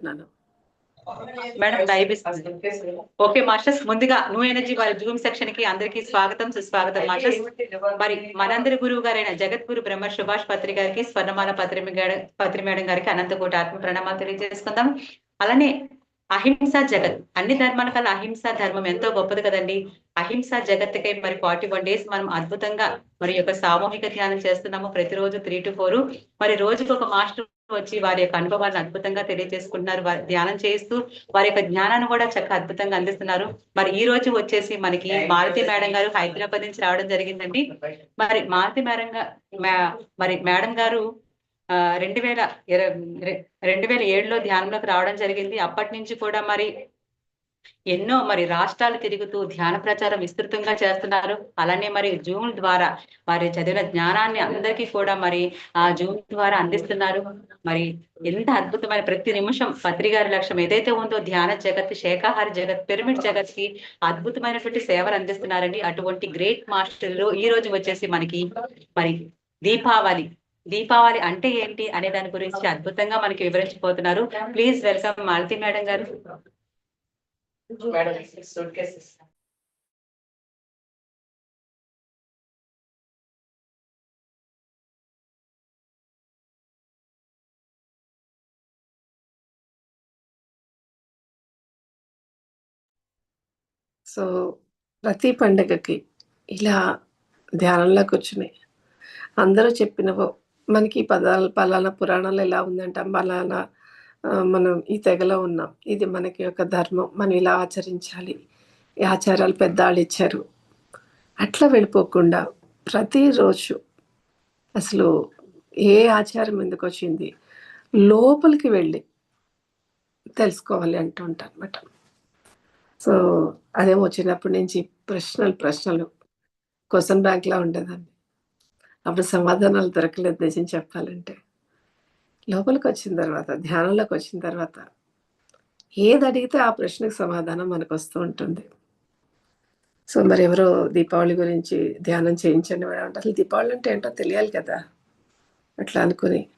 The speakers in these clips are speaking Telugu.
అంటున్నాను మేడం లైవ్ ఓకే మాస్టర్స్ ముందుగా న్యూ ఎనర్జీ వారి జూమ్ సెక్షన్కి అందరికీ స్వాగతం సుస్వాగతం మాస్టర్స్. మరి మనందరి గురువు గారైన జగద్గురు బ్రహ్మ సుభాష్ పత్రి గారికి స్వర్ణమాల పత్రి పత్రి మేడం గారికి అనంతకోటి ఆత్మ ప్రణామాలు తెలియజేసుకుందాం. అలానే అహింస జగత్ అన్ని ధర్మాల కల్లా అహింస ధర్మం ఎంతో గొప్పది కదండి. అహింస జగత్తుకై మరి ఫార్టీ వన్ డేస్ మనం అద్భుతంగా మరి యొక్క సామూహిక ధ్యానం చేస్తున్నాము ప్రతిరోజు త్రీ టు ఫోర్. మరి రోజుకి ఒక మాస్టర్ వచ్చి వారి యొక్క అనుభవాలను అద్భుతంగా తెలియజేసుకుంటున్నారు. వారి ధ్యానం చేస్తూ వారి యొక్క జ్ఞానాన్ని కూడా చక్కగా అద్భుతంగా అందిస్తున్నారు. మరి ఈ రోజు వచ్చేసి మనకి మారుతి మేడం గారు హైదరాబాద్ నుంచి రావడం జరిగిందండి. మరి మారుతి మేడం మరి మేడం గారు ఆ, రెండు వేల రెండు వేల ఏడులో ధ్యానంలోకి రావడం జరిగింది. అప్పటి నుంచి కూడా మరి ఎన్నో మరి రాష్ట్రాలు తిరుగుతూ ధ్యాన ప్రచారం విస్తృతంగా చేస్తున్నారు. అలానే మరి జూమ్ ద్వారా వారి చదివిన జ్ఞానాన్ని అందరికీ కూడా మరి ఆ జూమ్ ద్వారా అందిస్తున్నారు. మరి ఎంత అద్భుతమైన ప్రతి నిమిషం పత్రికారి లక్ష్యం ఏదైతే ఉందో ధ్యాన జగత్ శాఖాహార జగత్ పిరమిడ్ జగత్కి అద్భుతమైనటువంటి సేవలు అందిస్తున్నారండి. అటువంటి గ్రేట్ మాస్టర్లు ఈ రోజు వచ్చేసి మనకి మరి దీపావళి. దీపావళి అంటే ఏంటి అనే దాని గురించి అద్భుతంగా మనకి వివరించిపోతున్నారు. Please welcome Malathi madam garu. Madam suitcases so ప్రతి పండగకి ఇలా ధ్యానంలో కూర్చుని అందరూ చెప్పినవో మనకి పదాలు పలానా పురాణాలు ఎలా ఉందంట పలానా మనం ఈ తెగలో ఉన్నాం. ఇది మనకి ఒక ధర్మం. మనం ఇలా ఆచరించాలి. ఈ ఆచారాలు పెద్దవాళ్ళు ఇచ్చారు. అట్లా వెళ్ళిపోకుండా ప్రతిరోజు అసలు ఏ ఆచారం ఎందుకు వచ్చింది? లోపలికి వెళ్ళి తెలుసుకోవాలి అంటూ ఉంటాను అనమాట సో అదేమో వచ్చినప్పటి నుంచి ప్రశ్నలు ప్రశ్నలు. క్వశ్చన్ బ్యాంక్ లా ఉండేదండి అప్పుడు సమాధానాలు దొరకలేదు నిజం చెప్పాలంటే. లోపలికి వచ్చిన తర్వాత ధ్యానంలోకి వచ్చిన తర్వాత ఏది అడిగితే ఆ ప్రశ్నకు సమాధానం మనకు వస్తూ ఉంటుంది. సో మరి ఎవరో దీపావళి గురించి ధ్యానం చేయించండి మేడం అంటే అసలు దీపావళి అంటే ఏంటో తెలియాలి కదా. అట్లా అనుకుని.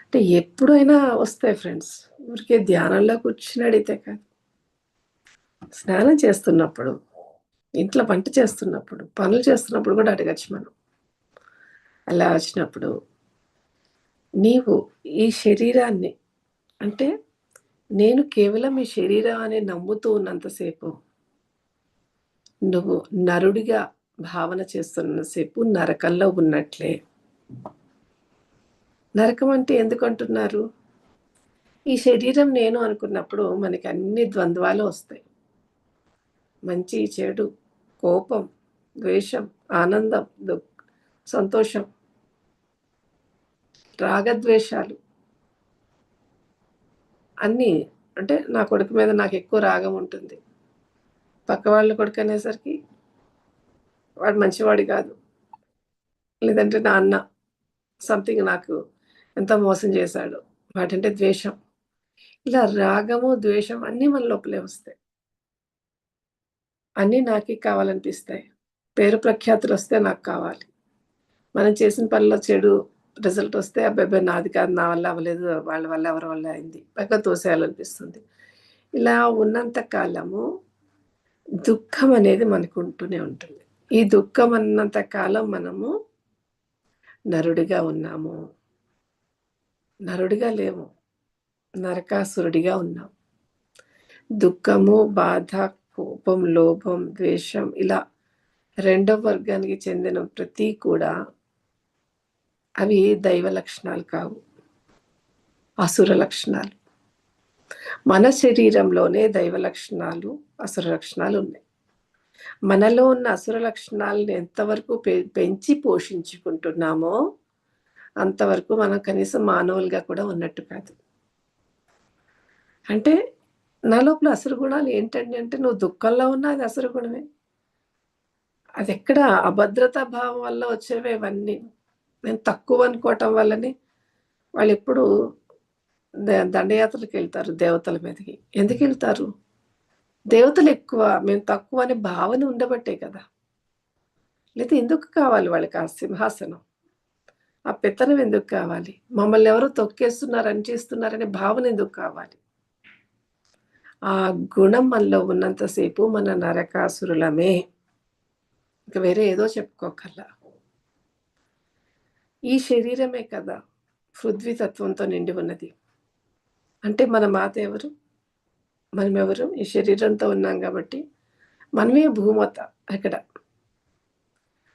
అంటే ఎప్పుడైనా వస్తాయి ఫ్రెండ్స్. ఊరికే ధ్యానంలో కూర్చుని అడిగితే కాదు. స్నానం చేస్తున్నప్పుడు ఇంట్లో వంట చేస్తున్నప్పుడు పనులు చేస్తున్నప్పుడు కూడా అడగచ్చు మనం. అలా వచ్చినప్పుడు నీవు ఈ శరీరాన్ని అంటే నేను కేవలం ఈ శరీరాన్ని నమ్ముతూ ఉన్నంతసేపు నువ్వు నరుడిగా భావన చేస్తున్నసేపు నరకంలో ఉన్నట్లే. నరకం అంటే ఎందుకు అంటున్నారు ఈ శరీరం నేను అనుకున్నప్పుడు మనకి అన్ని ద్వంద్వాలు వస్తాయి. మంచి చెడు కోపం ద్వేషం ఆనందం దుఃఖ సంతోషం రాగద్వేషాలు. అన్నీ అంటే నా కొడుకు మీద నాకు ఎక్కువ రాగం ఉంటుంది. పక్క వాళ్ళ కొడుకు అనేసరికి వాడు మంచివాడు కాదు. లేదంటే నా అన్న సంథింగ్ నాకు ఎంత మోసం చేశాడు. వాటంటే ద్వేషం. ఇలా రాగము ద్వేషం అన్నీ మన లోపలే వస్తాయి. అన్నీ నాకే కావాలనిపిస్తాయి. పేరు ప్రఖ్యాతులు వస్తే నాకు కావాలి. మనం చేసిన పనిలో చెడు రిజల్ట్ వస్తే అబ్బాయి నాది కాదు నా వల్ల అవ్వలేదు వాళ్ళ వల్ల ఎవరి వల్ల అయింది పక్క తోసేయాలనిపిస్తుంది. ఇలా ఉన్నంత కాలము దుఃఖం అనేది మనకు ఉంటూనే ఉంటుంది. ఈ దుఃఖం అన్నంత కాలం మనము నరుడిగా ఉన్నాము. నరుడిగా లేము. నరకాసురుడిగా ఉన్నాం. దుఃఖము బాధ కోపం లోభం ద్వేషం ఇలా రెండవ వర్గానికి చెందిన ప్రతి కూడా అవి దైవ లక్షణాలు కావు. అసుర లక్షణాలు. మన శరీరంలోనే దైవ లక్షణాలు అసుర లక్షణాలు ఉన్నాయి. మనలో ఉన్న అసుర లక్షణాలను ఎంతవరకు పె- పెంచి పోషించుకుంటున్నామో అంతవరకు మనం కనీసం మానవులుగా కూడా ఉన్నట్టు కాదు. అంటే నా లోపల అసురు గుణాలు ఏంటండి అంటే నువ్వు దుఃఖంలో ఉన్నా అది అసురు గుణమే. అది ఎక్కడ అభద్రతా భావం వల్ల వచ్చేవే ఇవన్నీ. నేను తక్కువ అనుకోవటం వల్లనే వాళ్ళు ఎప్పుడు దండయాత్రలకు వెళ్తారు దేవతల మీదకి. ఎందుకు వెళ్తారు? దేవతలు ఎక్కువ మేము తక్కువ అనే భావన ఉండబట్టే కదా. లేదా ఎందుకు కావాలి వాళ్ళకి ఆ సింహాసనం? ఆ పెత్తనం ఎందుకు కావాలి? మమ్మల్ని ఎవరో తొక్కేస్తున్నారు అని చేస్తున్నారనే భావన ఎందుకు కావాలి? ఆ గుణం మనలో ఉన్నంతసేపు మన నరకాసురులమే. ఇంక వేరే ఏదో చెప్పుకోకల్లా. ఈ శరీరమే కదా పృథ్వీ తత్వంతో నిండి ఉన్నది. అంటే మన మాత ఎవరు? మనం ఎవరు? ఈ శరీరంతో ఉన్నాం కాబట్టి మనమే భూమత అక్కడ.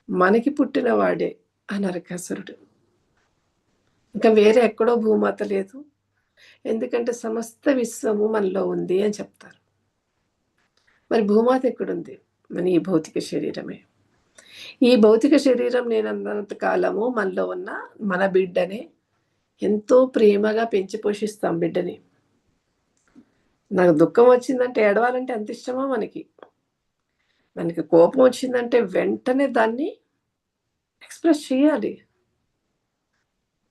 మనకి పుట్టిన వాడే ఆ నరకాసురుడు. ఇంకా వేరే ఎక్కడో భూమాత లేదు. ఎందుకంటే సమస్త విశ్వము మనలో ఉంది అని చెప్తారు. మరి భూమాత ఎక్కడుంది? మన ఈ భౌతిక శరీరమే. ఈ భౌతిక శరీరం నేను అన్నంత కాలము మనలో ఉన్న మన బిడ్డనే ఎంతో ప్రేమగా పెంచి పోషిస్తాం బిడ్డని. నాకు దుఃఖం వచ్చిందంటే ఏడవాలంటే అంత ఇష్టమా మనకి? మనకి కోపం వచ్చిందంటే వెంటనే దాన్ని ఎక్స్ప్రెస్ చేయాలి.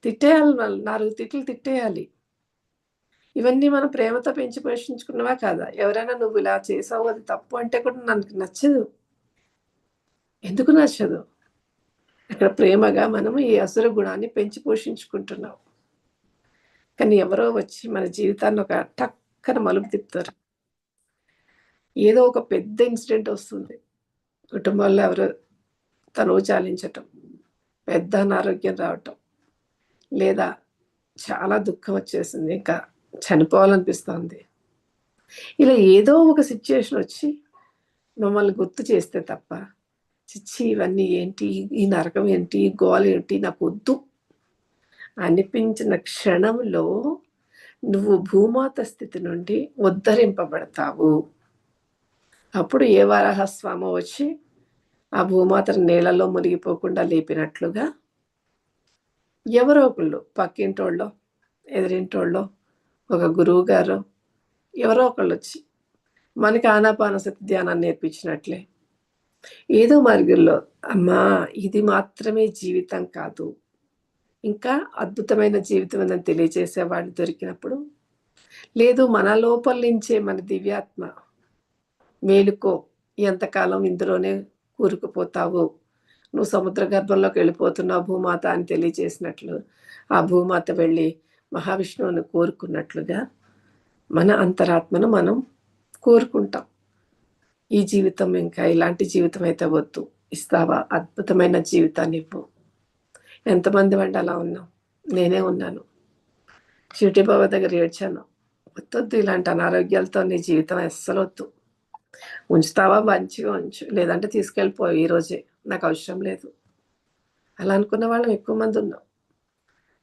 తిట్టేయాలి వాళ్ళు నాలుగు తిట్లు తిట్టేయాలి. ఇవన్నీ మనం ప్రేమతో పెంచి పోషించుకున్నవా కాదా? ఎవరైనా నువ్వు ఇలా చేసావు అది తప్పు అంటే కూడా నాకు నచ్చదు. ఎందుకు నచ్చదు? అక్కడ ప్రేమగా మనము ఈ అసుర గుణాన్ని పెంచి పోషించుకుంటున్నాం. కానీ ఎవరో వచ్చి మన జీవితాన్ని ఒక టక్కన మలుపు తిప్పుతారు. ఏదో ఒక పెద్ద ఇన్సిడెంట్ వస్తుంది. కుటుంబాల్లో ఎవరో తనువు చాలించటం పెద్ద అనారోగ్యం రావటం లేదా చాలా దుఃఖం వచ్చేసింది ఇంకా చనిపోవాలనిపిస్తుంది. ఇలా ఏదో ఒక సిచ్యుయేషన్ వచ్చి మమ్మల్ని గుర్తు చేస్తే తప్ప చిచ్చి ఇవన్నీ ఏంటి? ఈ నరకం ఏంటి? ఈ గోల ఏంటి? నాకు వద్దు. అనిపించిన క్షణంలో నువ్వు భూమాత స్థితి నుండి ఉద్ధరింపబడతావు. అప్పుడు ఏ వరాహస్వామి వచ్చి ఆ భూమాతను నీళ్ళలో మునిగిపోకుండా లేపినట్లుగా? ఎవరో ఒకళ్ళు పక్కింటోళ్ళో ఎదిరింటోళ్ళో ఒక గురువు గారు ఎవరో ఒకళ్ళు వచ్చి మనకి ఆనాపానసతి ధ్యానాన్ని నేర్పించినట్లే. ఏదో మార్గంలో అమ్మా ఇది మాత్రమే జీవితం కాదు. ఇంకా అద్భుతమైన జీవితం అని తెలియజేసే వాళ్ళు దొరికినప్పుడు లేదు మన లోపల నుంచే మన దివ్యాత్మ. మేలుకో ఎంతకాలం ఇందులోనే కూరుకుపోతావు. నువ్వు సముద్ర గర్భంలోకి వెళ్ళిపోతున్నావు భూమాత అని తెలియజేసినట్లు ఆ భూమాత వెళ్ళి మహావిష్ణువుని కోరుకున్నట్లుగా మన అంతరాత్మను మనం కోరుకుంటాం. ఈ జీవితం ఇంకా ఇలాంటి జీవితం అయితే వద్దు. ఇస్తావా? అద్భుతమైన జీవితాన్ని ఇవ్వు. ఎంతమంది వంట అలా ఉన్నాం నేనే ఉన్నాను. షిటి బాబా దగ్గర ఏడ్చాను. వద్దొద్దు ఇలాంటి అనారోగ్యాలతో నీ జీవితం అస్సలు వద్దు. ఉంచుతావా? మంచిగా ఉంచు. లేదంటే తీసుకెళ్ళిపో ఈ రోజే. నాకు అవసరం లేదు. అలా అనుకున్న వాళ్ళం ఎక్కువ మంది ఉన్నాం.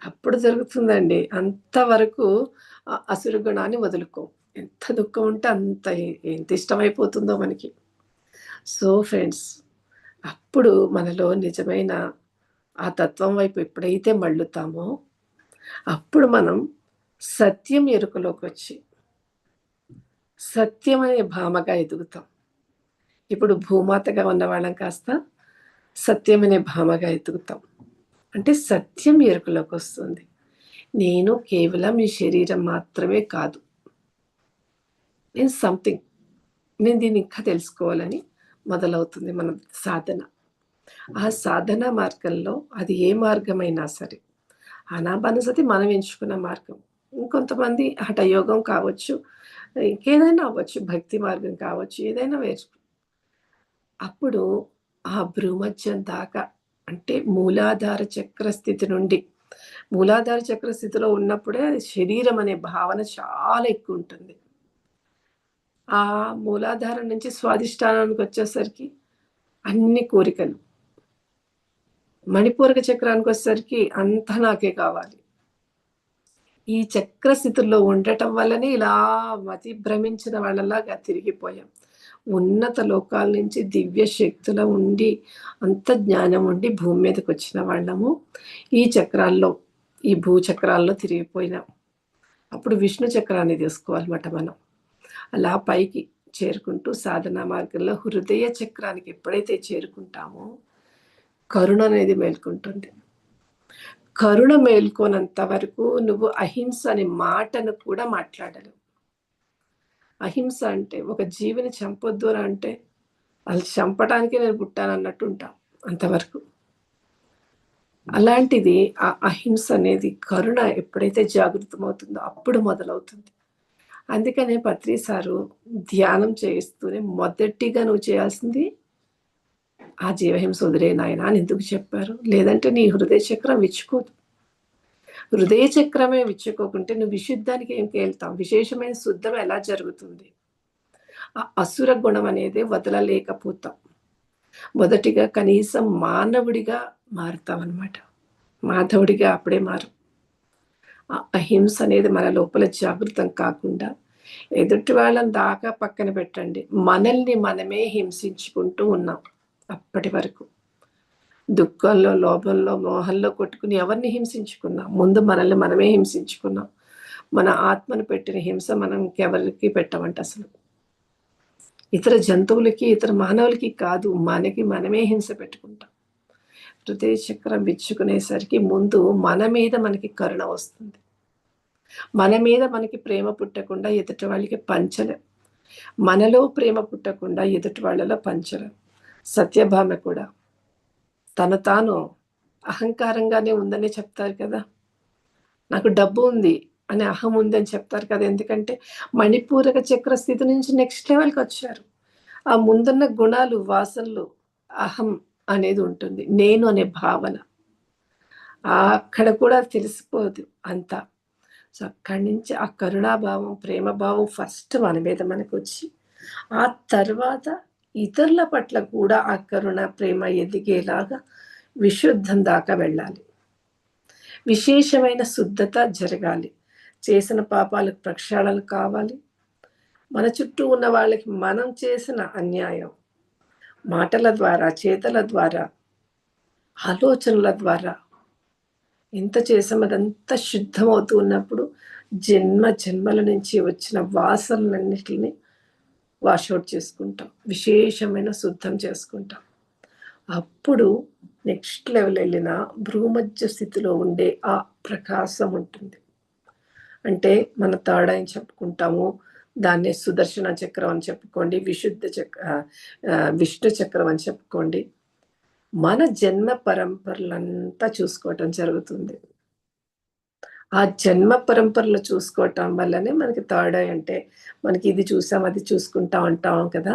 అప్పుడు జరుగుతుందండి. అంతవరకు అసురు గుణాన్ని వదులుకో. ఎంత దుఃఖం ఉంటే అంత ఎంత ఇష్టమైపోతుందో మనకి. సో ఫ్రెండ్స్ అప్పుడు మనలో నిజమైన ఆ తత్వం వైపు ఎప్పుడైతే మళ్ళుతామో అప్పుడు మనం సత్యం ఎరుకలోకి వచ్చి సత్యం అనే భామగా ఎదుగుతాం. ఇప్పుడు భూమాతగా ఉన్న వాళ్ళం కాస్త సత్యం అనే భామగా ఎదుగుతాం. అంటే సత్యం ఎరుకలోకి వస్తుంది. నేను కేవలం ఈ శరీరం మాత్రమే కాదు. నేను సంథింగ్ నేను దీన్ని ఇంకా తెలుసుకోవాలని మొదలవుతుంది మన సాధన. ఆ సాధన మార్గంలో అది ఏ మార్గమైనా సరే. అనాబానసతి మనం ఎంచుకున్న మార్గం. ఇంకొంతమంది హఠయోగం కావచ్చు ఇంకేదైనా అవ్వచ్చు భక్తి మార్గం కావచ్చు ఏదైనా వేసు అప్పుడు ఆ భ్రూమధ్యం దాకా అంటే మూలాధార చక్ర స్థితి నుండి మూలాధార చక్ర స్థితిలో ఉన్నప్పుడే శరీరం అనే భావన చాలా ఎక్కువ ఉంటుంది. ఆ మూలాధారం నుంచి స్వాధిష్టానానికి వచ్చేసరికి అన్ని కోరికలు. మణిపూరక చక్రానికి వచ్చేసరికి అంతా నాకే కావాలి. ఈ చక్ర స్థితిలో ఉండటం వల్లనే ఇలా మతి భ్రమించిన వాళ్ళలాగా తిరిగిపోయాం. ఉన్నత లోకాల నుంచి దివ్య శక్తుల ఉండి అంత జ్ఞానం ఉండి భూమి మీదకి వచ్చిన వాళ్ళము ఈ చక్రాల్లో ఈ భూచక్రాల్లో తిరిగిపోయినాం. అప్పుడు విష్ణు చక్రాన్ని తీసుకోవాలన్నమాట మనం. అలా పైకి చేరుకుంటూ సాధనా మార్గంలో హృదయ చక్రానికి ఎప్పుడైతే చేరుకుంటామో కరుణ అనేది మేల్కొంటుంది. కరుణ మేల్కోనంత వరకు నువ్వు అహింస అనే మాటను కూడా మాట్లాడలేవు. అహింస అంటే ఒక జీవిని చంపొద్దు అని అంటే అది చంపడానికి నేను పుట్టానన్నట్టు అన్నట్టు అంతవరకు. అలాంటిది ఆ అహింస అనేది కరుణ ఎప్పుడైతే జాగృతమవుతుందో అప్పుడు మొదలవుతుంది. అందుకనే పత్రి సారు ధ్యానం చేయిస్తూనే మొదటిగా నువ్వు చేయాల్సింది ఆ జీవహింస వదిలే నాయన అని ఎందుకు చెప్పారు? లేదంటే నీ హృదయ చక్రం విచ్చుకోదు. హృదయ చక్రమే విచ్చుకోకుంటే నువ్వు విశుద్ధానికి ఏం కేళ్తావు విశేషమైన శుద్ధం ఎలా జరుగుతుంది? ఆ అసుర గుణం అనేది వదలలేకపోతాం. మొదటిగా కనీసం మానవుడిగా మారుతాం అనమాట మాధవుడిగా అప్పుడే మారు. అహింస అనేది మన లోపల జాగృతం కాకుండా ఎదుటి వాళ్ళని దాకా పక్కన పెట్టండి. మనల్ని మనమే హింసించుకుంటూ ఉన్నాం అప్పటి వరకు. దుఃఖంలో లోభంలో మోహంలో కొట్టుకుని ఎవరిని హింసించుకున్నాం? ముందు మనల్ని మనమే హింసించుకున్నాం. మన ఆత్మను పెట్టిన హింస మనం ఇంకెవరికి పెట్టమంట అసలు? ఇతర జంతువులకి ఇతర మానవులకి కాదు మనకి మనమే హింస పెట్టుకుంటాం. హృదయ చక్రం విచ్చుకునేసరికి ముందు మన మీద మనకి కరుణ వస్తుంది. మన మీద మనకి ప్రేమ పుట్టకుండా ఎదుటి వాళ్ళకి పంచలేం మనలో ప్రేమ పుట్టకుండా ఎదుటి వాళ్ళలో పంచలేం. సత్యభామ కూడా తను తాను అహంకారంగానే ఉందని చెప్తారు కదా. నాకు డబ్బు ఉంది అనే అహం ఉంది అని చెప్తారు కదా. ఎందుకంటే మణిపూరక చక్ర స్థితి నుంచి నెక్స్ట్ లెవెల్కి వచ్చారు. ఆ ముందున్న గుణాలు వాసనలు అహం అనేది ఉంటుంది. నేను అనే భావన. అక్కడ కూడా తెలిసిపోదు అంతా. సో అక్కడి నుంచి ఆ కరుణాభావం ప్రేమభావం ఫస్ట్ మన మీద మనకు వచ్చి ఆ తర్వాత ఇతరుల పట్ల కూడా ఆ కరుణ ప్రేమ ఎదిగేలాగా విశుద్ధం దాకా వెళ్ళాలి. విశేషమైన శుద్ధత జరగాలి. చేసిన పాపాలకు ప్రక్షాళన కావాలి. మన చుట్టూ ఉన్న వాళ్ళకి మనం చేసిన అన్యాయం మాటల ద్వారా చేతల ద్వారా ఆలోచనల ద్వారా. ఎంత చేసాం అదంతా శుద్ధమవుతూ ఉన్నప్పుడు జన్మ జన్మల నుంచి వచ్చిన వాసనలన్నిటిని వాషౌట్ చేసుకుంటాం. విశేషమైన శుద్ధం చేసుకుంటాం. అప్పుడు నెక్స్ట్ లెవెల్ వెళ్ళిన భ్రూమధ్య స్థితిలో ఉండే ఆ ప్రకాశం ఉంటుంది. అంటే మన థర్డ్ చెప్పుకుంటాము దాన్ని సుదర్శన చక్రం అని చెప్పుకోండి విశుద్ధ చక్ర విష్ణు చక్రం అని చెప్పుకోండి. మన జన్మ పరంపరలంతా చూసుకోవటం జరుగుతుంది. ఆ జన్మ పరంపరలు చూసుకోవటం వల్లనే మనకి థర్డ్ ఐ అంటే మనకి ఇది చూసాం అది చూసుకుంటా ఉంటాం కదా.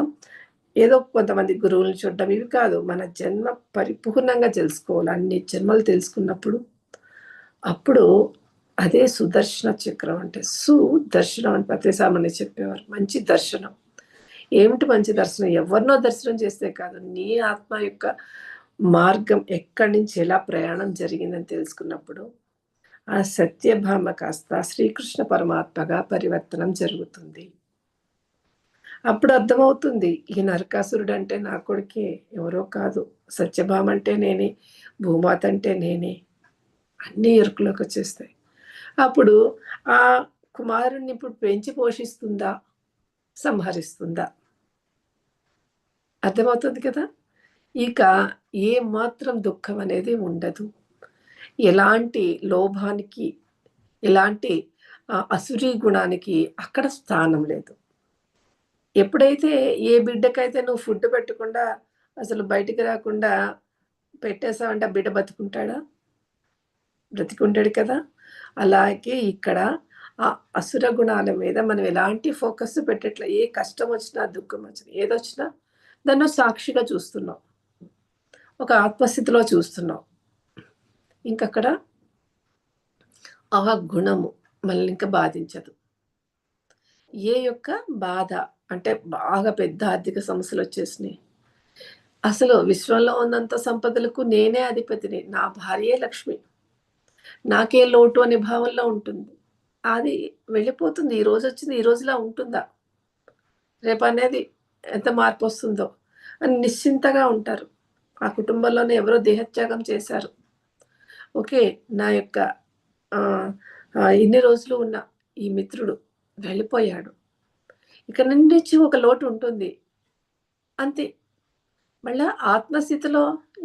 ఏదో కొంతమంది గురువులను చూడడం ఇవి కాదు మన జన్మ పరిపూర్ణంగా తెలుసుకోవాలి. అన్ని జన్మలు తెలుసుకున్నప్పుడు అప్పుడు అదే సుదర్శన చక్రం అంటే సుదర్శనం అని ప్రతిసామని చెప్పేవారు. మంచి దర్శనం. ఏమిటి మంచి దర్శనం? ఎవరినో దర్శనం చేస్తే కాదు. నీ ఆత్మ యొక్క మార్గం ఎక్కడి నుంచి ఎలా ప్రయాణం జరిగిందని తెలుసుకున్నప్పుడు ఆ సత్యభామ కాస్త శ్రీకృష్ణ పరమాత్మగా పరివర్తనం జరుగుతుంది. అప్పుడు అర్థమవుతుంది ఈ నరకాసురుడు అంటే నా కొడుకే ఎవరో కాదు. సత్యభామ అంటే నేనే భూమాత అంటే నేనే. అన్ని ఎరుకులోకి వచ్చేస్తాయి. అప్పుడు ఆ కుమారుణ్ణి ఇప్పుడు పెంచి పోషిస్తుందా? సంహరిస్తుందా? అర్థమవుతుంది కదా? ఇక ఏ మాత్రం దుఃఖం అనేది ఉండదు. ఎలాంటి లోభానికి ఎలాంటి అసురీ గుణానికి అక్కడ స్థానం లేదు. ఎప్పుడైతే ఏ బిడ్డకైతే నువ్వు ఫుడ్ పెట్టకుండా అసలు బయటికి రాకుండా పెట్టేసావంటే ఆ బిడ్డ బతుకుంటాడా? బ్రతికుంటాడు కదా? అలాగే ఇక్కడ ఆ అసుర గుణాల మీద మనం ఎలాంటి ఫోకస్ పెట్టట్లే ఏ కష్టం వచ్చినా దుఃఖం వచ్చినా ఏదొచ్చినా దాన్ని సాక్షిగా చూస్తున్నాం. ఒక ఆత్మస్థితిలో చూస్తున్నాం. ఇంకక్కడ ఆ గుణము మనల్ని ఇంకా బాధించదు. ఏ యొక్క బాధ అంటే బాగా పెద్ద ఆర్థిక సమస్యలు వచ్చేసినాయి. అసలు విశ్వంలో ఉన్నంత సంపదలకు నేనే అధిపతిని నా భార్యే లక్ష్మి. నాకే లోటు అనే భావంలో ఉంటుంది. అది వెళ్ళిపోతుంది. ఈ రోజు వచ్చింది ఈ రోజులా ఉంటుందా? రేపు అనేది ఎంత మార్పు వస్తుందో అని నిశ్చింతగా ఉంటారు. ఆ కుటుంబంలోనే ఎవరో దేహత్యాగం చేశారు. ఓకే నా యొక్క ఇన్ని రోజులు ఉన్న ఈ మిత్రుడు వెళ్ళిపోయాడు. ఇక నుంచి ఒక లోటు ఉంటుంది. అంతే. మళ్ళా ఆత్మస్థితిలో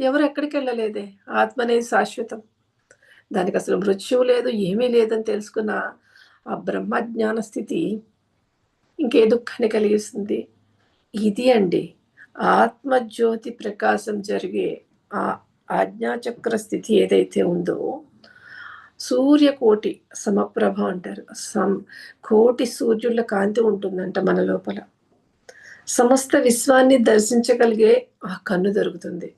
ఎవరు ఎక్కడికి వెళ్ళలేదే? ఆత్మ అనేది శాశ్వతం. దానికి అసలు మృత్యువు లేదు ఏమీ లేదని తెలుసుకున్న ఆ బ్రహ్మజ్ఞాన స్థితి ఇంకే దుఃఖాన్ని కలిగిస్తుంది. ఇది అండి. ఆత్మజ్యోతి ప్రకాశం జరిగే ఆ ఆజ్ఞాచక్ర స్థితి ఏదైతే ఉందో సూర్యకోటి సమప్రభ అంటారు. సం కోటి సూర్యుల కాంతి ఉంటుందంట మన లోపల. సమస్త విశ్వాన్ని దర్శించగలిగే ఆ కన్ను దొరుకుతుంది.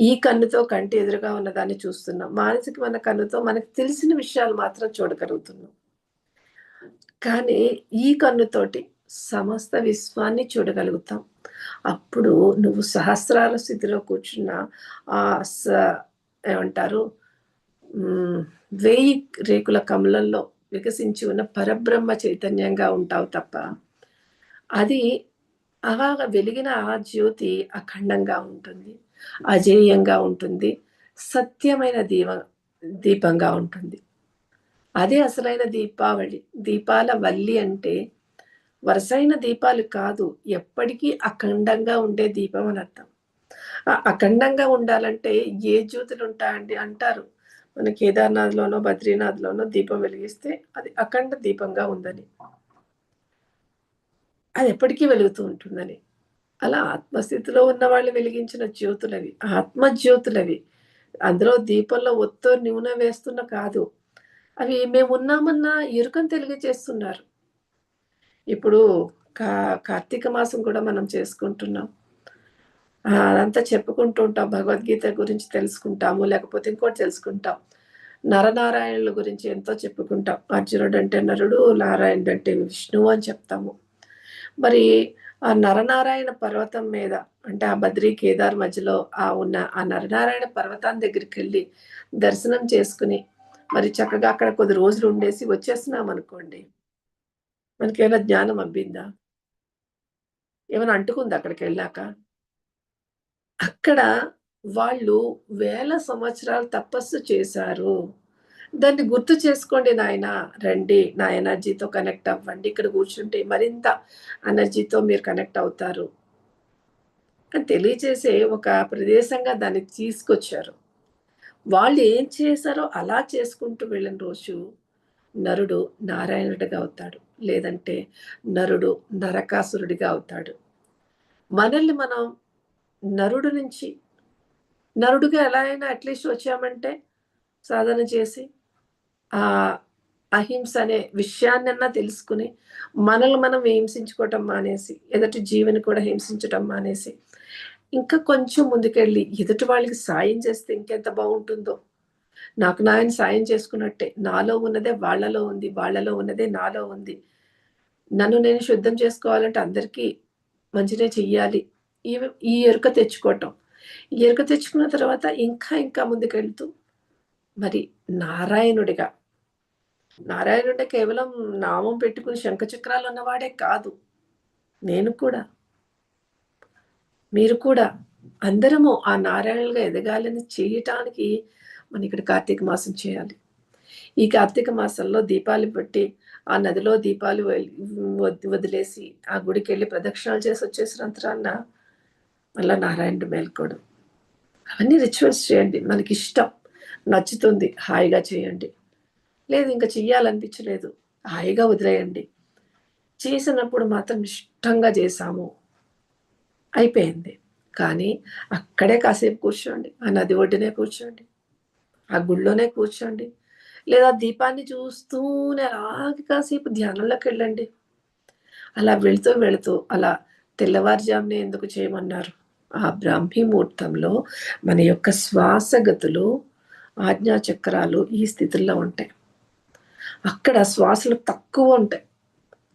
ఈ కన్నుతో కంటి ఎదురుగా ఉన్నదాన్ని చూస్తున్నాం. మానసికమైన కన్నుతో మనకు తెలిసిన విషయాలు మాత్రం చూడగలుగుతున్నాం. కానీ ఈ కన్నుతోటి సమస్త విశ్వాన్ని చూడగలుగుతాం. అప్పుడు నువ్వు సహస్రాల స్థితిలో కూర్చున్న ఆ స ఏమంటారు? వేయి రేకుల కమలంలో వికసించి ఉన్న పరబ్రహ్మ చైతన్యంగా ఉంటావు తప్ప అది అలాగ వెలిగిన ఆ జ్యోతి అఖండంగా ఉంటుంది. అజేయంగా ఉంటుంది. సత్యమైన దీవ దీపంగా ఉంటుంది. అదే అసలైన దీపావళి దీపాల వల్లి అంటే వరుసైన దీపాలు కాదు ఎప్పటికీ అఖండంగా ఉండే దీపం అని అర్థం. అఖండంగా ఉండాలంటే ఏ జ్యోతులు ఉంటాయండి అంటారు. మన కేదార్నాథ్లోనో బద్రీనాథ్లోనో దీపం వెలిగిస్తే అది అఖండ దీపంగా ఉందని. అది ఎప్పటికీ వెలుగుతూ ఉంటుందని. అలా ఆత్మస్థితిలో ఉన్న వాళ్ళు వెలిగించిన జ్యోతులవి ఆత్మజ్యోతులవి. అందులో దీపంలో ఒత్తో నూనె వేస్తున్న కాదు. అవి మేము ఉన్నామన్నా ఎరుకను తెలియజేస్తున్నారు. ఇప్పుడు కా కార్తీక మాసం కూడా మనం చేసుకుంటున్నాం. అదంతా చెప్పుకుంటూ ఉంటాం భగవద్గీత గురించి తెలుసుకుంటాము లేకపోతే ఇంకోటి తెలుసుకుంటాం. నరనారాయణుల గురించి ఎంతో చెప్పుకుంటాం. అర్జునుడు అంటే నరుడు నారాయణుడు అంటే విష్ణువు అని చెప్తాము. మరి ఆ నరనారాయణ పర్వతం మీద అంటే ఆ బద్రీ కేదార్ మధ్యలో ఆ ఉన్న ఆ నరనారాయణ పర్వతాన్ని దగ్గరికి వెళ్ళి దర్శనం చేసుకుని మరి చక్కగా అక్కడ కొద్ది రోజులు ఉండేసి వచ్చేస్తున్నాం అనుకోండి. మనకి ఏమైనా జ్ఞానం అబ్బిందా? ఏమైనా అంటుకుంది అక్కడికి వెళ్ళాక? అక్కడ వాళ్ళు వేల సంవత్సరాలు తపస్సు చేశారు. దాన్ని గుర్తు చేసుకోండి నాయన. రండి నా ఎనర్జీతో కనెక్ట్ అవ్వండి. ఇక్కడ కూర్చుంటే మరింత ఎనర్జీతో మీరు కనెక్ట్ అవుతారు. అని తెలియజేసే ఒక ప్రదేశంగా దాన్ని తీసుకొచ్చారు. వాళ్ళు ఏం చేశారో అలా చేసుకుంటూ వెళ్ళిన రోజు నరుడు నారాయణుడిగా అవుతాడు. లేదంటే నరుడు నరకాసురుడిగా అవుతాడు. మనల్ని మనం నరుడు నుంచి నరుడుగా ఎలా అయినా అట్లీస్ట్ వచ్చామంటే సాధన చేసి అహింస అనే విషయాన్నన్నా తెలుసుకుని మనల్ని మనం హింసించుకోవటం మానేసి ఎదుటి జీవిని కూడా హింసించటం మానేసి ఇంకా కొంచెం ముందుకెళ్ళి ఎదుటి వాళ్ళకి సాయం చేస్తే ఇంకెంత బాగుంటుందో. నాకు నాయన సాయం చేసుకున్నట్టే నాలో ఉన్నదే వాళ్ళలో ఉంది వాళ్ళలో ఉన్నదే నాలో ఉంది. నన్ను నేను శుద్ధం చేసుకోవాలంటే అందరికీ మంచినే చెయ్యాలి. ఈ ఈ ఎరుక తెచ్చుకోవటం. ఈ ఎరుక తెచ్చుకున్న తర్వాత ఇంకా ఇంకా ముందుకెళ్తూ మరి నారాయణుడిగా నారాయణుడే కేవలం నామం పెట్టుకుని శంఖచక్రాలు ఉన్నవాడే కాదు. నేను కూడా. మీరు కూడా. అందరము ఆ నారాయణులుగా ఎదగాలని చేయటానికి మనం ఇక్కడ కార్తీక మాసం చేయాలి. ఈ కార్తీక మాసంలో దీపాలు పెట్టి ఆ నదిలో దీపాలు వదిలేసి ఆ గుడికి వెళ్ళి ప్రదక్షిణాలు చేసి వచ్చేసినంతరాన్న మళ్ళా నారాయణుడు మేల్కోడు అవన్నీ రిచువల్స్ చేయండి. మనకి ఇష్టం నచ్చుతుంది. హాయిగా చేయండి. లేదు ఇంకా చెయ్యాలనిపించలేదు. హాయిగా వదిలేయండి. చేసినప్పుడు మాత్రం ఇష్టంగా చేశాము. అయిపోయింది. కానీ అక్కడే కాసేపు కూర్చోండి. ఆ నది ఒడ్డునే కూర్చోండి. ఆ గుళ్ళోనే కూర్చోండి. లేదా దీపాన్ని చూస్తూనే అలాగే కాసేపు ధ్యానంలోకి వెళ్ళండి. అలా వెళుతూ వెళుతూ అలా తెల్లవారుజామునే ఎందుకు చేయమన్నారు? ఆ బ్రాహ్మీ ముహూర్తంలో మన యొక్క శ్వాసగతులు ఆజ్ఞా చక్రాలు ఈ స్థితిలో ఉంటాయి. అక్కడ శ్వాసలు తక్కువ ఉంటాయి.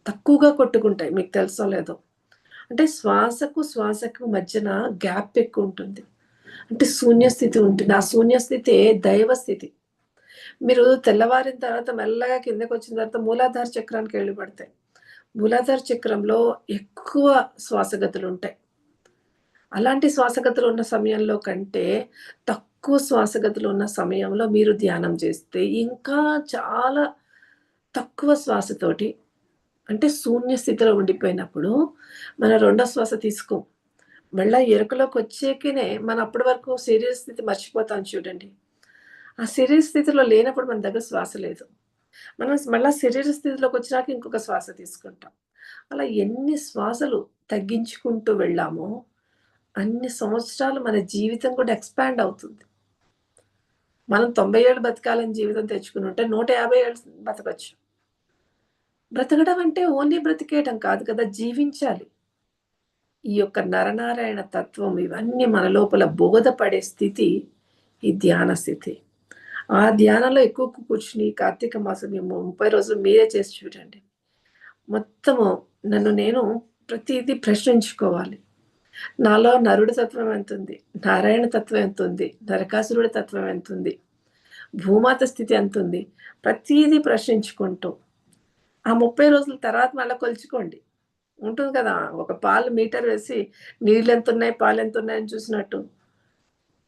తక్కువగా కొట్టుకుంటాయి. మీకు తెలుసో లేదో. అంటే శ్వాసకు శ్వాసకు మధ్యన గ్యాప్ ఎక్కువ ఉంటుంది. అంటే శూన్యస్థితి ఉంటుంది. ఆ శూన్యస్థితి దైవస్థితి మీరు తెల్లవారిన తర్వాత మెల్లగా కిందకి వచ్చిన తర్వాత మూలాధార చక్రానికి వెళ్ళి పడతాయి. మూలాధార చక్రంలో ఎక్కువ శ్వాసగతులు ఉంటాయి. అలాంటి శ్వాసగతులు ఉన్న సమయంలో కంటే తక్కువ శ్వాసగతులు ఉన్న సమయంలో మీరు ధ్యానం చేస్తే ఇంకా చాలా తక్కువ శ్వాసతోటి అంటే శూన్య స్థితిలో ఉండిపోయినప్పుడు మన రెండో శ్వాస తీసుకో. మళ్ళీ ఎరుకలోకి వచ్చేకినే మన అప్పటి వరకు శరీర స్థితి మర్చిపోతాం చూడండి. ఆ శరీర స్థితిలో లేనప్పుడు మన దగ్గర శ్వాస లేదు. మనం మళ్ళీ శరీర స్థితిలోకి వచ్చినాక ఇంకొక శ్వాస తీసుకుంటాం. అలా ఎన్ని శ్వాసలు తగ్గించుకుంటూ వెళ్ళామో అన్ని సంవత్సరాలు మన జీవితం కూడా ఎక్స్పాండ్ అవుతుంది. మనం తొంభై ఏళ్ళు బతకాలని జీవితం తెచ్చుకుని ఉంటే నూట యాభై ఏళ్ళు బతకచ్చు. బ్రతకడం అంటే ఓన్లీ బ్రతికేయడం కాదు కదా జీవించాలి. ఈ యొక్క నరనారాయణ తత్వం ఇవన్నీ మన లోపల బోధపడే స్థితి ఈ ధ్యాన స్థితి. ఆ ధ్యానంలో ఎక్కువ కూర్చుని కార్తీక మాసం ముప్పై రోజులు మీరే చేసి చూడండి. మొత్తము నన్ను నేను ప్రతిదీ ప్రశ్నించుకోవాలి. నాలో నరుడి తత్వం ఎంత ఉంది? నారాయణ తత్వం ఎంత ఉంది? నరకాసురుడి తత్వం ఎంత ఉంది? భూమాత స్థితి ఎంత ఉంది? ప్రతిదీ ప్రశ్నించుకుంటూ ఆ ముప్పై రోజుల తర్వాత మళ్ళీ కొలుచుకోండి. ఉంటుంది కదా ఒక పాలు మీటర్ వేసి నీళ్ళు ఎంత ఉన్నాయి పాలు ఎంత ఉన్నాయని చూసినట్టు.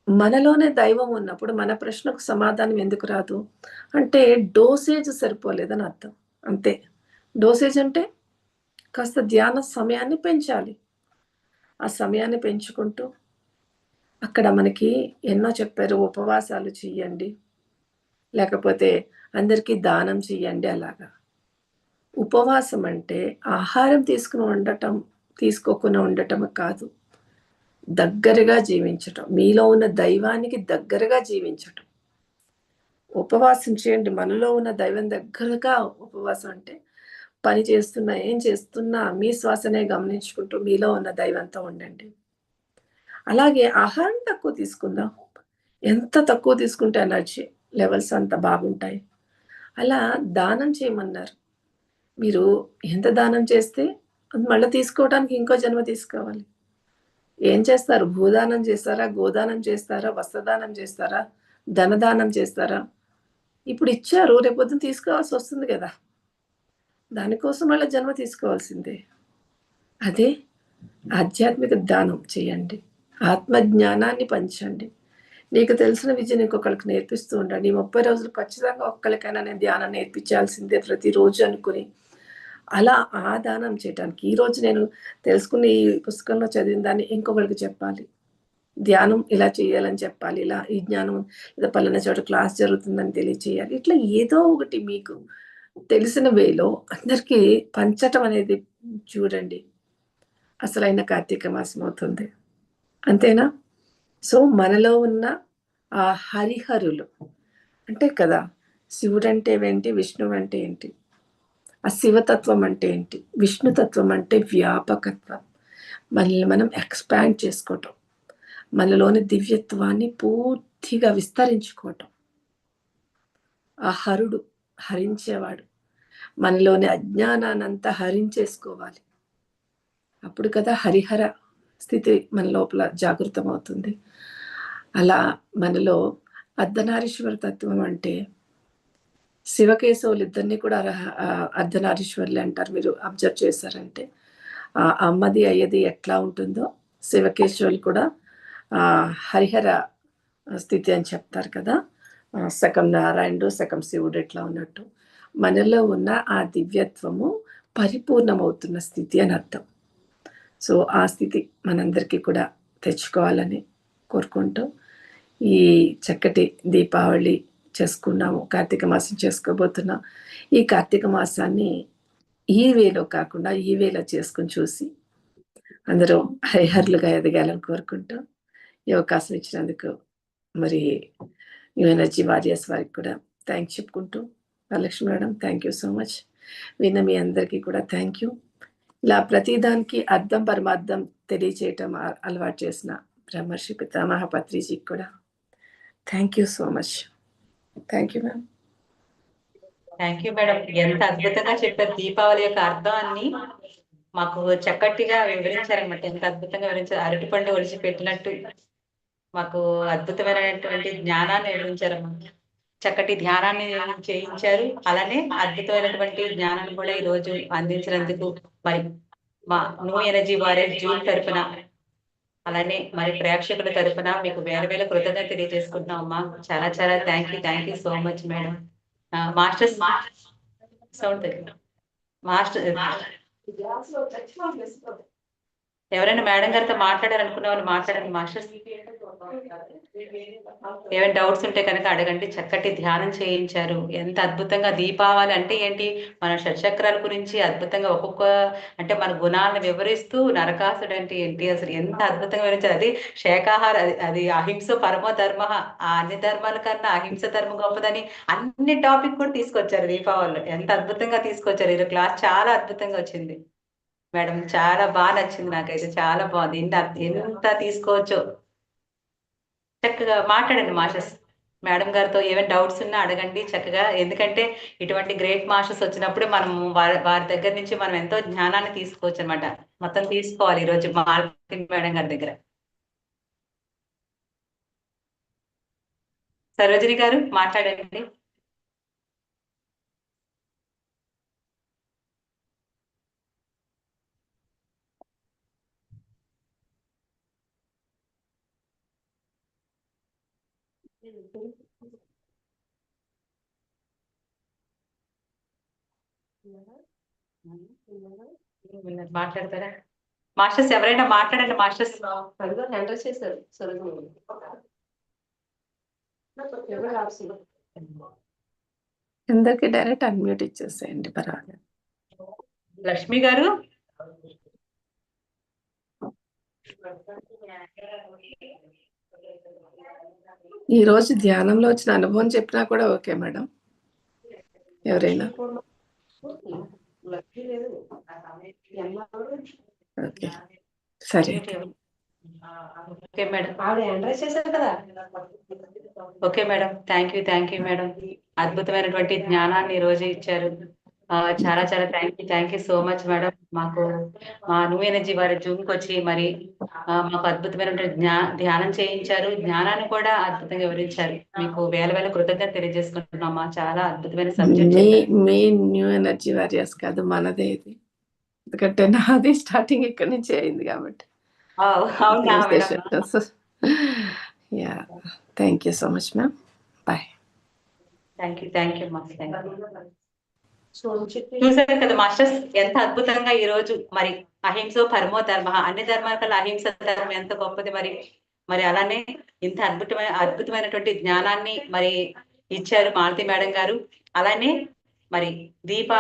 మనలోనే దైవం ఉన్నప్పుడు మన ప్రశ్నకు సమాధానం ఎందుకు రాదు? అంటే డోసేజ్ సరిపోలేదని అర్థం. అంతే. డోసేజ్ అంటే కాస్త ధ్యాన సమయాన్ని పెంచాలి. ఆ సమయాన్ని పెంచుకుంటూ అక్కడ మనకి ఎన్నో చెప్పారు ఉపవాసాలు చెయ్యండి లేకపోతే అందరికీ దానం చెయ్యండి అలాగా. ఉపవాసం అంటే ఆహారం తీసుకుని ఉండటం తీసుకోకుండా ఉండటం కాదు. దగ్గరగా జీవించటం మీలో ఉన్న దైవానికి దగ్గరగా జీవించటం. ఉపవాసం చేయండి. మనలో ఉన్న దైవం దగ్గరగా ఉపవాసం అంటే పని చేస్తున్నా ఏం చేస్తున్నా మీ శ్వాసనే గమనించుకుంటూ మీలో ఉన్న దైవంతో ఉండండి. అలాగే ఆహారం తక్కువ తీసుకుందాం. ఎంత తక్కువ తీసుకుంటే ఎనర్జీ లెవెల్స్ అంత బాగుంటాయి. అలా దానం చేయమన్నారు. మీరు ఎంత దానం చేస్తే మళ్ళీ తీసుకోవడానికి ఇంకో జన్మ తీసుకోవాలి. ఏం చేస్తారు? భూదానం చేస్తారా? గోదానం చేస్తారా? వస్త్రదానం చేస్తారా? ధనదానం చేస్తారా? ఇప్పుడు ఇచ్చారు రేపొద్దున తీసుకోవాల్సి వస్తుంది కదా. దానికోసం మళ్ళీ జన్మ తీసుకోవాల్సిందే. అదే ఆధ్యాత్మిక దానం చేయండి. ఆత్మజ్ఞానాన్ని పంచండి. నీకు తెలిసిన విద్యను ఇంకొకరికి నేర్పిస్తూ ఉండండి. ఈ ముప్పై రోజులు ఖచ్చితంగా ఒక్కరికైనా నేను ధ్యానం నేర్పించాల్సిందే ప్రతిరోజు అనుకుని. అలా ఆ దానం చేయటానికి ఈరోజు నేను తెలుసుకున్న ఈ పుస్తకంలో చదివిన దాన్ని ఇంకొకరికి చెప్పాలి. ధ్యానం ఇలా చేయాలని చెప్పాలి. ఇలా ఈ జ్ఞానం లేదా పలానా చోట క్లాస్ జరుగుతుందని తెలియచేయాలి. ఇట్లా ఏదో ఒకటి మీకు తెలిసిన వేలో అందరికీ పంచటం అనేది చూడండి. అసలైన కార్తీక మాసం అవుతుంది. అంతేనా? సో మనలో ఉన్న ఆ హరిహరులు. అంటే కదా శివుడు అంటే ఏంటి విష్ణువు అంటే ఏంటి? ఆ శివతత్వం అంటే ఏంటి? విష్ణుతత్వం అంటే వ్యాపకత్వం. మనల్ని మనం ఎక్స్పాండ్ చేసుకోవటం. మనలోని దివ్యత్వాన్ని పూర్తిగా విస్తరించుకోవటం. ఆ హరుడు హరించేవాడు. మనలోని అజ్ఞానానంతా హరించేసుకోవాలి. అప్పుడు కదా హరిహర స్థితి మన లోపల జాగృతం అవుతుంది అలా మనలో అర్ధనారీశ్వర తత్వం అంటే శివకేశవులు ఇద్దరిని కూడా అర్ధనారీశ్వరులు అంటారు మీరు అబ్జర్వ్ చేశారంటే. ఆ అమ్మది అయ్యది ఎట్లా ఉంటుందో శివకేశవులు కూడా ఆ హరిహర స్థితి అని చెప్తారు కదా. సగం నారాయణుడు సగం శివుడు ఎట్లా ఉన్నట్టు. మనలో ఉన్న ఆ దివ్యత్వము పరిపూర్ణమవుతున్న స్థితి అని అర్థం. సో ఆ స్థితి మనందరికీ కూడా తెచ్చుకోవాలని కోరుకుంటూ ఈ చక్కటి దీపావళి చేసుకున్నాము. కార్తీక మాసం చేసుకోబోతున్నాం. ఈ కార్తీక మాసాన్ని ఈ వేలో కాకుండా ఈ వేలో చేసుకుని చూసి అందరూ హరిహరులుగా ఎదగాలని కోరుకుంటూ ఈ అవకాశం ఇచ్చినందుకు మరి ఎనర్జీ వారియర్స్ వారికి కూడా థ్యాంక్స్ చెప్పుకుంటూ Varalakshmi madam thank you so much. విన్న మీ అందరికీ కూడా థ్యాంక్ యూ. ఇలా ప్రతిదానికి అర్థం పరమార్థం తెలియచేయటం అలవాటు చేసిన బ్రహ్మర్షి పితామహ పత్రిజీకి కూడా thank you so much. Thank you ma'am thank you madam ఎంత అద్భుతంగా చెప్పారు దీపావళి యొక్క అర్థాన్ని. మాకు చక్కటిగా వివరించారనమాట ఎంత అద్భుతంగా వివరించారు. అరటిపండు ఒలిచి పెట్టినట్టు మాకు అద్భుతమైనటువంటి జ్ఞానాన్ని వివరించారమ్మా చక్కటి ధ్యానాన్ని చేయించారు. అలానే అద్భుతమైనటువంటి జ్ఞానాన్ని కూడా ఈ రోజు అందించినందుకు మరి మా న్యూ ఎనర్జీ వారే జూన్ తరఫున అలానే మరి ప్రేక్షకుల తరఫున మీకు వేల వేల కృతజ్ఞత తెలియజేసుకుంటున్నాం అమ్మా. చాలా చాలా thank you thank you so much madam masters sound master. ఎవరైనా మేడం గారితో మాట్లాడాలనుకున్న వాళ్ళు మాట్లాడండి. మాస్టర్స్ ఏమైనా డౌట్స్ ఉంటే కనుక అడగండి. చక్కటి ధ్యానం చేయించారు. ఎంత అద్భుతంగా దీపావళి అంటే ఏంటి? మన షట్చక్రాల గురించి అద్భుతంగా ఒక్కొక్క అంటే మన గుణాలను వివరిస్తూ నరకాసుడు అంటే ఏంటి? అసలు ఎంత అద్భుతంగా వివరించారు. అది శాఖాహార అది అది అహింస పరమో ధర్మ ఆ అన్ని ధర్మాల కన్నా అహింస ధర్మం గొప్పదని అన్ని టాపిక్ కూడా తీసుకొచ్చారు దీపావళిలో. ఎంత అద్భుతంగా తీసుకొచ్చారు. ఈరోజు క్లాస్ చాలా అద్భుతంగా వచ్చింది. మేడం చాలా బాగా నచ్చింది నాకైతే చాలా బాగుంది. ఎంత ఎంత తీసుకోవచ్చో. చక్కగా మాట్లాడండి మాస్టర్స్. మేడం గారితో ఏమైనా డౌట్స్ ఉన్నా అడగండి చక్కగా. ఎందుకంటే ఇటువంటి గ్రేట్ మాస్టర్స్ వచ్చినప్పుడు మనం వారి వారి దగ్గర నుంచి మనం ఎంతో జ్ఞానాన్ని తీసుకోవచ్చు అనమాట మొత్తం తీసుకోవాలి ఈ రోజు మేడం గారి దగ్గర. సరోజిని గారు మాట్లాడండి. మాట్లాడతారా? మాస్టర్స్ ఎవరైనా మాట్లాడండి మాస్టర్స్. ఎంటర్ చేశారు అందరికి డైరెక్ట్ అన్మ్యూట్ ఇచ్చేసేయండి పర్వాలేదు. లక్ష్మి గారు? ఈ రోజు ధ్యానంలో వచ్చిన అనుభవం చెప్పినా కూడా ఓకే మేడం. ఎవరైనా? సరే. Okay madam. ఆవిడ కదా? Okay madam. Thank you thank you madam. అద్భుతమైనటువంటి జ్ఞానాన్ని ఈ రోజు ఇచ్చారు. చాలా చాలా thank you thank you so much madam మాకు మా న్యూ ఎనర్జీ వారి జూమ్కి వచ్చి మరి మాకు అద్భుతమైనటువంటి జ్ఞా ధ్యానం చేయించారు. జ్ఞానాన్ని కూడా అద్భుతంగా వివరించారు. మీకు వేల వేల కృతజ్ఞత తెలియజేసుకుంటున్నామా? చాలా అద్భుతమైన సబ్జెక్ట్ మీ న్యూ ఎనర్జీ వారియర్స్ కాదు మనదే ఇది. ఎందుకంటే నాది స్టార్టింగ్ ఇక్కడి నుంచి అయింది కాబట్టి. Yeah thank you so much ma'am bye thank you thank you ma'am thank you చూసారు కదా మాస్టర్స్ ఎంత అద్భుతంగా ఈ రోజు మరి అహింసో పరమో ధర్మ అన్ని ధర్మాల కల్లా అహింస ధర్మం ఎంత గొప్పది మరి. మరి అలానే ఇంత అద్భుతమైన అద్భుతమైనటువంటి జ్ఞానాన్ని మరి ఇచ్చారు మాలతి మేడం గారు. అలానే మరి దీప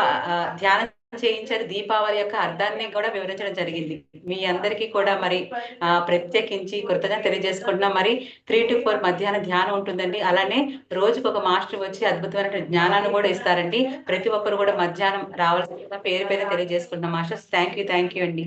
ధ్యానం చేయించారు. దీపావళి యొక్క అర్థాన్ని కూడా వివరించడం జరిగింది. మీ అందరికీ కూడా మరి ఆ ప్రత్యేకించి కృతజ్ఞత తెలియజేసుకుంటున్నాం. మరి త్రీ టు ఫోర్ మధ్యాహ్నం ధ్యానం ఉంటుందండి. అలానే రోజుకు ఒక మాస్టర్ వచ్చి అద్భుతమైన జ్ఞానాన్ని కూడా ఇస్తారండి. ప్రతి ఒక్కరు కూడా మధ్యాహ్నం రావాల్సిన పేరు పేరు తెలియజేసుకుంటున్నాం. Masters thank you thank you అండి.